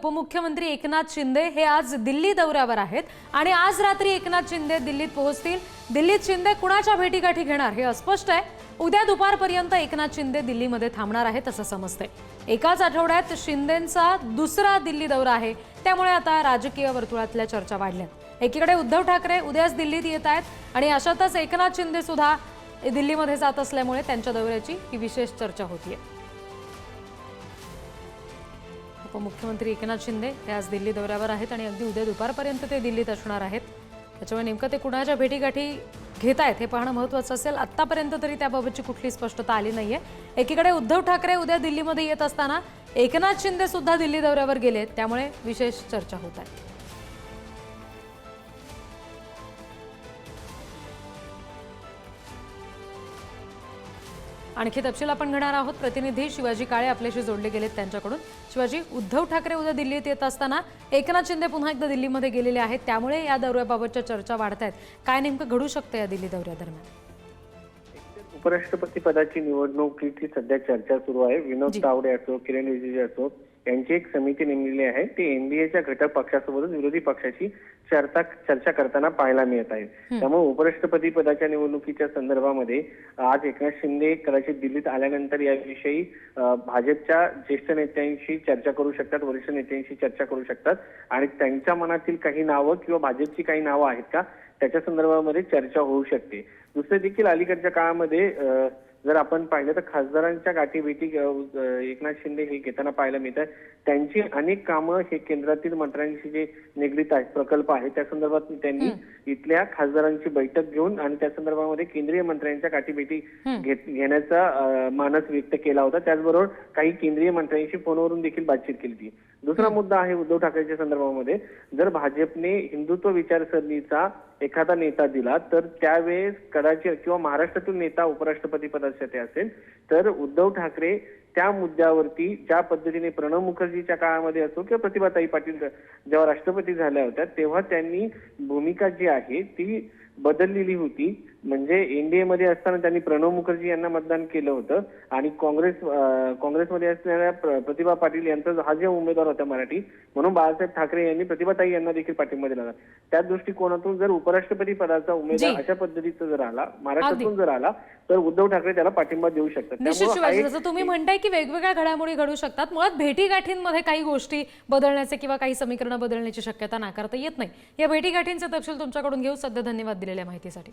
उपमुख्यमंत्री एकनाथ शिंदे हे आज दिल्ली दौऱ्यावर आहेत आणि आज रात्री एकनाथ शिंदे दिल्लीत पोहोचतील. दिल्लीत शिंदे कुणाच्या भेटीगाठी घेणार हे अस्पष्ट आहे. उद्या दुपारपर्यंत एकनाथ शिंदे दिल्लीमध्ये थांबणार आहेत असं समजतंय. एकाच आठवड्यात शिंदेचा दुसरा दिल्ली दौरा आहे. त्यामुळे आता राजकीय वर्तुळातल्या चर्चा वाढल्यात एकीकडे उद्धव ठाकरे उद्याच दिल्लीत येत आहेत आणि अशातच एकनाथ शिंदे सुद्धा दिल्लीमध्ये जात असल्यामुळे त्यांच्या दौऱ्याची ही विशेष चर्चा होतीये. उपमुख्यमंत्री एकनाथ शिंदे हे आज दिल्ली दौऱ्यावर आहेत आणि अगदी उद्या दुपारपर्यंत ते दिल्लीत असणार आहेत. त्याच्यामुळे नेमकं ते कुणाच्या भेटीगाठी घेत आहेत हे पाहणं महत्त्वाचं असेल. आत्तापर्यंत तरी त्याबाबतची कुठली स्पष्टता आली नाहीये. एकीकडे उद्धव ठाकरे उद्या दिल्लीमध्ये येत असताना एकनाथ शिंदे सुद्धा दिल्ली दौऱ्यावर गेले त्यामुळे विशेष चर्चा होत आहे. आणखी तपशील आपण घेणार आहोत. प्रतिनिधी शिवाजी काळे आपल्याशी जोडले गेलेत त्यांच्याकडून. शिवाजी उद्धव ठाकरे उद्या दिल्लीत येत असताना एकनाथ शिंदे पुन्हा एकदा दिल्लीमध्ये गेलेले आहेत. त्यामुळे या दौऱ्याबाबतच्या चर्चा वाढत आहेत. काय नेमकं घडू शकतं या दिल्ली दौऱ्यादरम्यान? उपराष्ट्रपती पदाची निवडणुकीची सध्या चर्चा सुरू आहे. विनोद तावडे असो किरण रिजिजू असो यांची एक समिती नेमलेली आहे. ते एनडीएच्या घटक पक्षासोबतच विरोधी पक्षाची चर्चा चर्चा करताना पाहायला मिळत आहे. त्यामुळे उपराष्ट्रपती पदाच्या निवडणुकीच्या संदर्भामध्ये आज एकनाथ शिंदे कदाचित दिल्लीत आल्यानंतर याविषयी भाजपच्या ज्येष्ठ नेत्यांशी चर्चा करू शकतात वरिष्ठ नेत्यांशी चर्चा करू शकतात. आणि त्यांच्या मनातील काही नावं किंवा भाजपची काही नावं आहेत का त्याच्या संदर्भामध्ये चर्चा होऊ शकते. दुसरे देखील अलीकडच्या काळामध्ये अ, जर आपण पाहिलं तर खासदारांच्या गाठीभेटी एकनाथ शिंदे हे घेताना पाहायला मिळतात. त्यांची अनेक कामं हे केंद्रातील मंत्र्यांशी जे निगडीत आहेत प्रकल्प आहेत त्या संदर्भात त्यांनी इथल्या खासदारांची बैठक घेऊन आणि त्या संदर्भामध्ये केंद्रीय मंत्र्यांच्या गाठीभेटी घेण्याचा मानस व्यक्त केला होता. त्याचबरोबर काही केंद्रीय मंत्र्यांशी फोनवरून देखील बातचीत केली होती. दुसरा मुद्दा आहे उद्धव ठाकरेच्या संदर्भामध्ये. जर भाजपने हिंदुत्व विचारसरणीचा एखादा नेता दिला तर त्यावेळेस कदाचित किंवा महाराष्ट्रातील नेता उपराष्ट्रपती पदासाठी असेल तर उद्धव ठाकरे त्या मुद्द्यावरती ज्या पद्धतीने प्रणव मुखर्जीच्या काळामध्ये असो किंवा प्रतिभाताई पाटील जेव्हा राष्ट्रपती झाल्या होत्या तेव्हा त्यांनी भूमिका जी आहे ती बदललेली होती. म्हणजे एनडीए मध्ये असताना त्यांनी प्रणव मुखर्जी यांना मतदान केलं होतं आणि काँग्रेस काँग्रेसमध्ये प्र- प्रतिभा पाटील यांचा हा जे उमेदवार होता मराठी म्हणून बाळासाहेब ठाकरे यांनी प्रतिभाताई यांना देखील पाठिंबा दिला त्या दृष्टिकोनातून जर उपराष्ट्रपती पदाचा उमेदवार. अशा पद्धतीचा जर आला महाराष्ट्रातून जर आला तर उद्धव ठाकरे त्याला पाठिंबा देऊ शकतात. त्यामुळं तुम्ही म्हणताय की वेगवेगळ्या घडामोडी घडू शकतात. मुळात भेटीगाठींमध्ये काही गोष्टी बदलण्याचे किंवा काही समीकरणं बदलण्याची शक्यता नाकारता येत नाही. या भेटीगाठींचे तपशील तुमच्याकडून घेऊ सध्या धन्यवाद दिलेल्या माहितीसाठी.